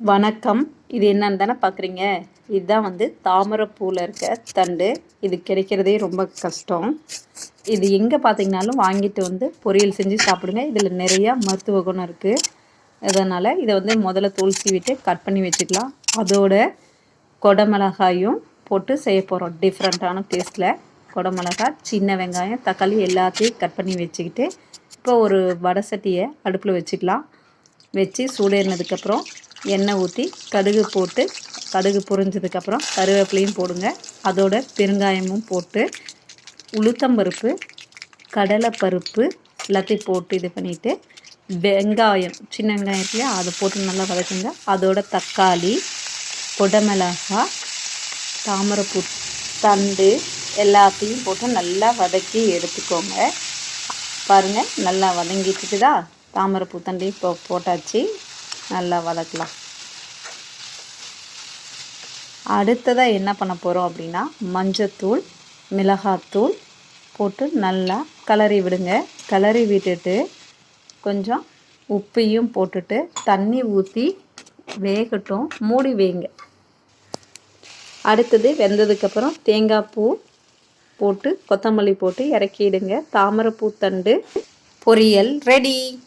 வணக்கம். இது என்னன்னு தானே பார்க்குறீங்க இதுதான் வந்து தாமரைப்பூவில் இருக்க தண்டு. இது கிடைக்கிறதே ரொம்ப கஷ்டம். இது எங்கே பார்த்தீங்கனாலும் வாங்கிட்டு வந்து பொரியல் செஞ்சு சாப்பிடுங்க. இதில் நிறையா மருத்துவ குணம் இருக்குது அதனால் இதை வந்து முதல்ல தோல் சீவிட்டு கட் பண்ணி வச்சுக்கலாம். அதோட கொடமிளகாயும் போட்டு செய்ய போகிறோம் டிஃப்ரெண்ட்டான டேஸ்ட்டில் கொடமிளகாய் சின்ன வெங்காயம் தக்காளி எல்லாத்தையும் கட் பண்ணி வச்சுக்கிட்டு இப்போ ஒரு வடை சட்டியை அடுப்பில் வச்சுக்கலாம். வச்சு சூடேறினதுக்கப்புறம் எண்ணெய் ஊற்றி கடுகு போட்டு கடுகு பொரிஞ்சதுக்கப்புறம் கருவேப்பிலையும் போடுங்க. அதோட பெருங்காயமும் போட்டு உளுத்தம்பருப்பு கடலைப்பருப்பு எல்லாத்தையும் போட்டு இது பண்ணிவிட்டு வெங்காயம் சின்ன வெங்காயம் இருக்குல்லையா அதை போட்டு நல்லா வதக்குங்க. அதோட தக்காளி கொடமிளகா தாமரைப்பூ தண்டு எல்லாத்தையும் போட்டு நல்லா வதக்கி எடுத்துக்கோங்க. பாருங்கள் நல்லா வதங்கிட்டுக்குதா தாமரைப்பூ தண்டி இப்போ போட்டாச்சு. நல்லா வதக்கலாம். அடுத்ததாக என்ன பண்ண போகிறோம் அப்படின்னா மஞ்சத்தூள் மிளகாத்தூள் போட்டு நல்லா கலரி விடுங்க. கலரி விட்டுட்டு கொஞ்சம் உப்பையும் போட்டுட்டு தண்ணி ஊற்றி வேகட்டும். மூடி வைங்க. அடுத்தது வெந்ததுக்கப்புறம் தேங்காய் பூ போட்டு கொத்தமல்லி போட்டு இறக்கிடுங்க. தாமரைப்பூ தண்டு பொரியல் ரெடி.